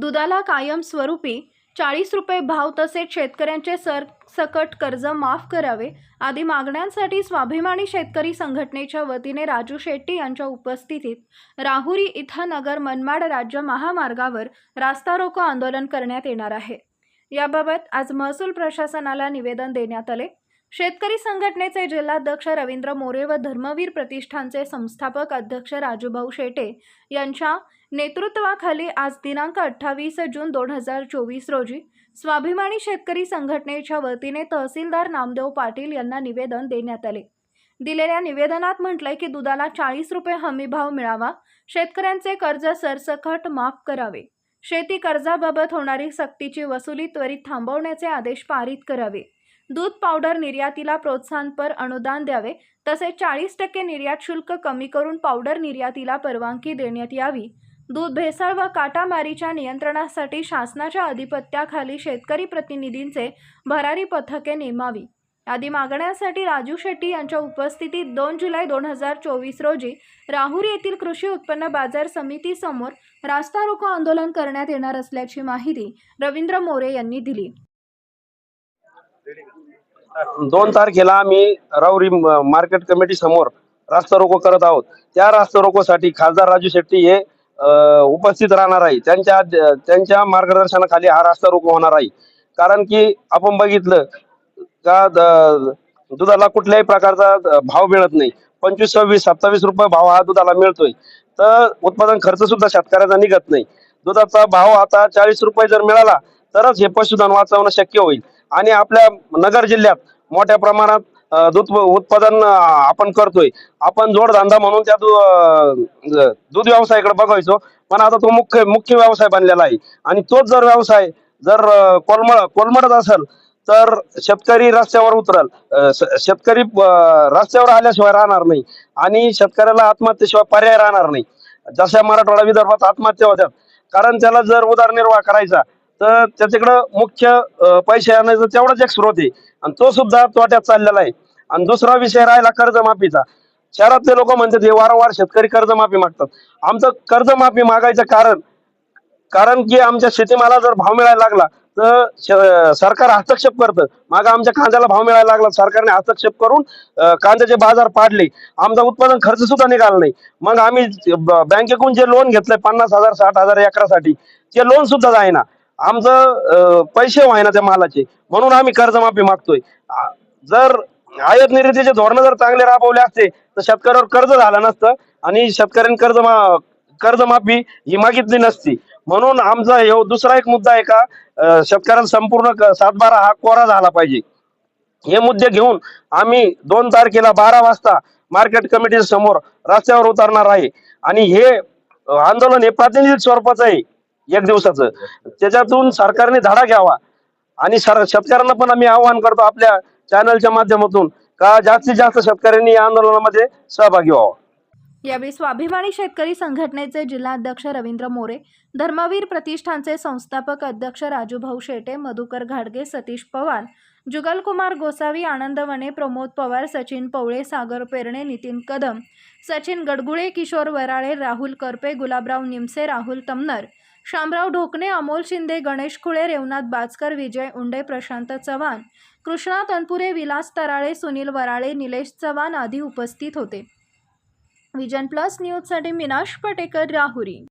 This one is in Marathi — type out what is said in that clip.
दुधाला कायमस्वरूपी चाळीस रुपये भाव तसेच शेतकऱ्यांचे सरसकट कर्ज माफ करावे आदी मागण्यांसाठी स्वाभिमानी शेतकरी संघटनेच्या वतीने राजू शेट्टी यांच्या उपस्थितीत राहुरी इथं नगर मनमाड राज्य महामार्गावर रास्ता रोको आंदोलन करण्यात येणार आहे. याबाबत आज महसूल प्रशासनाला निवेदन देण्यात आले. शेतकरी संघटनेचे जिल्हाध्यक्ष रवींद्र मोरे व धर्मवीर प्रतिष्ठानचे संस्थापक अध्यक्ष राजूभाऊ शेटे यांच्या नेतृत्वाखाली आज दिनांक अठ्ठावीस जून दोन हजार चोवीस रोजी स्वाभिमानी शेतकरी संघटनेच्या वतीने तहसीलदार नामदेव पाटील यांना निवेदन देण्यात आले. दिलेल्या निवेदनात म्हटलंय की दुधाला चाळीस रुपये हमीभाव मिळावा शेतकऱ्यांचे कर्ज सरसकट माफ करावे शेती कर्जाबाबत होणारी सक्तीची वसुली त्वरित थांबवण्याचे आदेश पारित करावे. दूध पावडर निर्यातीला प्रोत्साहनपर अनुदान द्यावे तसेच चाळीस टक्के निर्यात शुल्क कमी करून पावडर निर्यातीला परवानगी देण्यात यावी. दूध भेसळ व काटामारीच्या नियंत्रणासाठी शासनाच्या अधिपत्याखाली शेतकरी प्रतिनिधींचे भरारी पथके नेमावी. आदी मागण्यांसाठी राजू शेट्टी यांच्या उपस्थितीत दोन जुलै दोन हजार चोवीस रोजी राहुर येथील कृषी उत्पन्न बाजार समितीसमोर रास्ता रोको आंदोलन करण्यात येणार असल्याची माहिती रवींद्र मोरे यांनी दिली. दोन तारखेला आम्ही राऊरी म- मार्केट कमिटी समोर रास्ता रोको करत आहोत. त्या रास्ता रोकोसाठी खासदार राजू शेट्टी हे उपस्थित राहणार आहे. त्यांच्या त्यांच्या मार्गदर्शनाखाली हा रास्ता रोको होणार आहे. कारण की आपण बघितलं का द- दुधाला कुठल्याही प्रकारचा भाव मिळत नाही. पंचवीस सव्वीस सत्तावीस रुपये भाव हा दुधाला मिळतोय. तर उत्पादन खर्च सुद्धा शेतकऱ्याचा निघत नाही. दुधाचा भाव आता चाळीस रुपये जर मिळाला तरच हे पशुधन वाचवणं शक्य होईल. आणि आपल्या नगर जिल्ह्यात मोठ्या प्रमाणात दूध उत्पादन आपण करतोय. आपण जोडधंदा म्हणून त्या दूध व्यवसायाकडे बघायचो. पण आता तो मुख्य मुख्य व्यवसाय बनलेला आहे. आणि तोच जर व्यवसाय जर अ, कोलमडत असेल तर शेतकरी रस्त्यावर उतरल. श- शेतकरी रस्त्यावर आल्याशिवाय राहणार नाही. आणि शेतकऱ्याला आत्महत्येशिवाय पर्याय राहणार नाही. जशा मराठवाडा विदर्भात आत्महत्या होत्या. कारण त्याला जर उदरनिर्वाह करायचा तर त्याच्याकडं मुख्य पैसे आणायचं तेवढाच एक स्रोत आहे. आणि तो सुद्धा तोट्यात चाललेला आहे. आणि दुसरा विषय राहिला कर्जमाफीचा. शहरातले लोक म्हणतात हे वारंवार शेतकरी कर्जमाफी मागतात. आमचं कर्जमाफी मागायचं कारण कारण की आमच्या शेतीमाला जर भाव मिळायला लागला तर सरकार हस्तक्षेप करतं. माग आमच्या कांद्याला भाव मिळायला लागला सरकारने हस्तक्षेप करून कांद्याचे बाजार पाडले. आमचा उत्पादन खर्च सुद्धा निघाला नाही. मग आम्ही बँकेकडून जे लोन घेतलंय पन्नास हजार साठ हजार एकरासाठी ते लोन सुद्धा जाईना. आमचं पैसे व्हायना त्या मालाचे. म्हणून आम्ही कर्जमाफी मागतोय. जर आयात निर्यातीचे धोरण जर चांगले राबवले असते तर शेतकऱ्यावर कर्ज झालं नसतं आणि शेतकऱ्यांनी कर्ज मा- कर्जमाफी ही मागितली नसती. म्हणून आमचा हे दुसरा एक मुद्दा आहे का अं, संपूर्ण सातबारा हा कोरा झाला पाहिजे. हे मुद्दे घेऊन आम्ही दोन तारखेला बारा वाजता मार्केट कमिटी समोर रस्त्यावर उतरणार आहे. आणि हे आंदोलन हे प्रातिनिधिक स्वरूपाचं आहे. एक दिवसाचं. त्याच्यातून सरकारने धडा घ्यावा. आणि सर शेतकऱ्यांना पण आम्ही आवाहन करतो आपल्या चॅनलच्या माध्यमातून का जास्तीत जास्त शेतकऱ्यांनी या आंदोलनामध्ये सहभागी व्हावा. यावेळी स्वाभिमानी शेतकरी संघटनेचे जिल्हाध्यक्ष रवींद्र मोरे धर्मवीर प्रतिष्ठानचे संस्थापक अध्यक्ष राजूभाऊ शेटे मधुकर घाडगे सतीश पवार जुगलकुमार गोसावी आनंद वने प्रमोद पवार सचिन पवळे सागर पेरणे नितीन कदम सचिन गडगुळे किशोर वराळे राहुल करपे गुलाबराव निमसे राहुल तमनर शामराव ढोकणे अमोल शिंदे गणेश खुळे रेवनाथ बाचकर विजय उंडे प्रशांत चव्हाण कृष्णा तनपुरे विलास तराळे सुनील वराळे निलेश चव्हाण आदी उपस्थित होते. विजन प्लस न्यूजसाठी मिनाश पटेकर राहुरी.